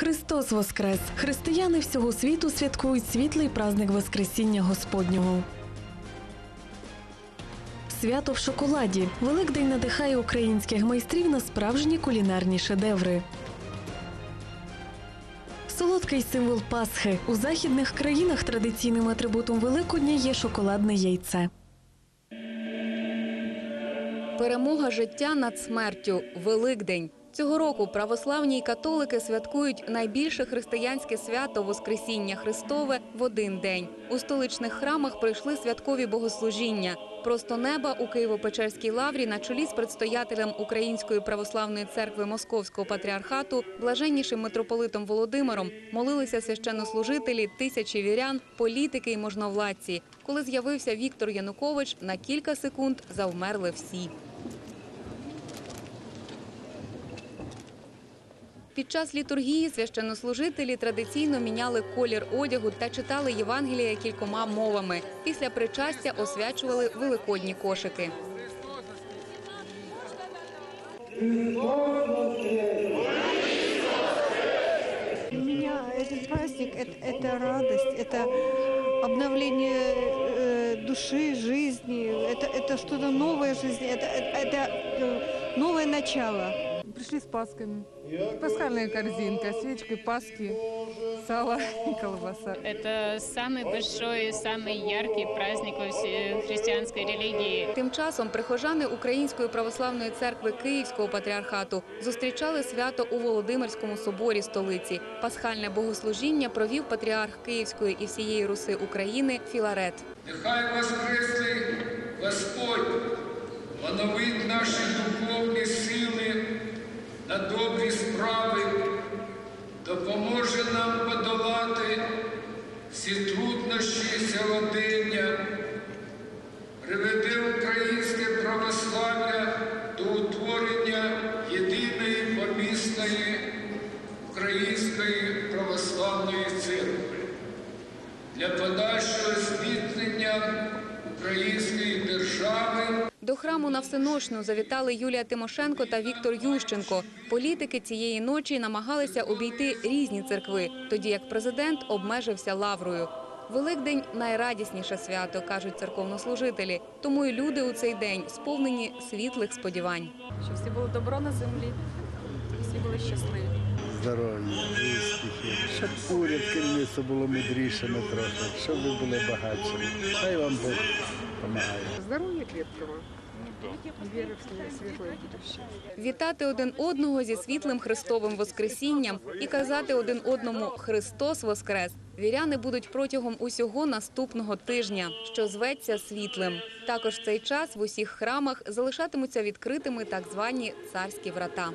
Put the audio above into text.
Христос Воскрес! Християни всього світу святкують світлий праздник Воскресіння Господнього. Свято в шоколаді. Великдень надихає українських майстрів на справжні кулінарні шедеври. Солодкий символ Пасхи. У західних країнах традиційним атрибутом Великодня є шоколадне яйце. Перемога життя над смертю Великдень. Цього року православні й католики святкують найбільше християнське свято Воскресіння Христове в один день. У столичних храмах пройшли святкові богослужіння. Просто неба у Києво-Печерській лаврі на чолі з предстоятелем Української православної церкви Московського патріархату, блаженнішим митрополитом Володимиром, молилися священнослужителі, тисячі вірян, політики й можновладці. Коли з'явився Віктор Янукович, на кілька секунд завмерли всі. Під час літургії священнослужителі традиційно міняли колір одягу та читали Євангелія кількома мовами. Після причастя освячували великодні кошики. Для меня этот праздник это, это радость, это обновление э, души, жизни, это, это что-то новое в жизни, это, это, это, э, новое начало. Пришли с пасками. Пасхальная корзинка, свечки, паски, сало и колбаса. Это самый большой, самый яркий праздник во всей христианской религии. Тим часом прихожани Української православної церкви Київського патріархату зустрічали свято у Володимирському соборі столиці. Пасхальне богослужіння провів патріарх Київської і всієї Руси України Філарет. Нехай Воскреслий Господь оновить наші духовні сили на добрі справи, допоможе нам подолати всі труднощі сьогодення, приведе українське православ'я до утворення єдиної помісної Української православної церкви для подальшого зміцнення української держави До храму на всеношну завітали Юлія Тимошенко та Віктор Ющенко. Політики цієї ночі намагалися обійти різні церкви, тоді як президент обмежився лаврою. Великдень найрадісніше свято, кажуть церковнослужителі. Тому й люди у цей день сповнені світлих сподівань. щоб всі було добро на землі, всі були щасливі. Здоров'я, успіхів, щоб уряд керівництво було мудрішими трохи, щоб ви були багатшими. Хай вам Бог допомагає. Здоровья крепкого. И веры в светлое. Вітати один одного зі світлим Христовим Воскресінням і казати один одному Христос Воскрес. Віряни будуть протягом усього наступного тижня, що зветься світлим. Також в цей час в усіх храмах залишатимуться відкритими так звані царські врата.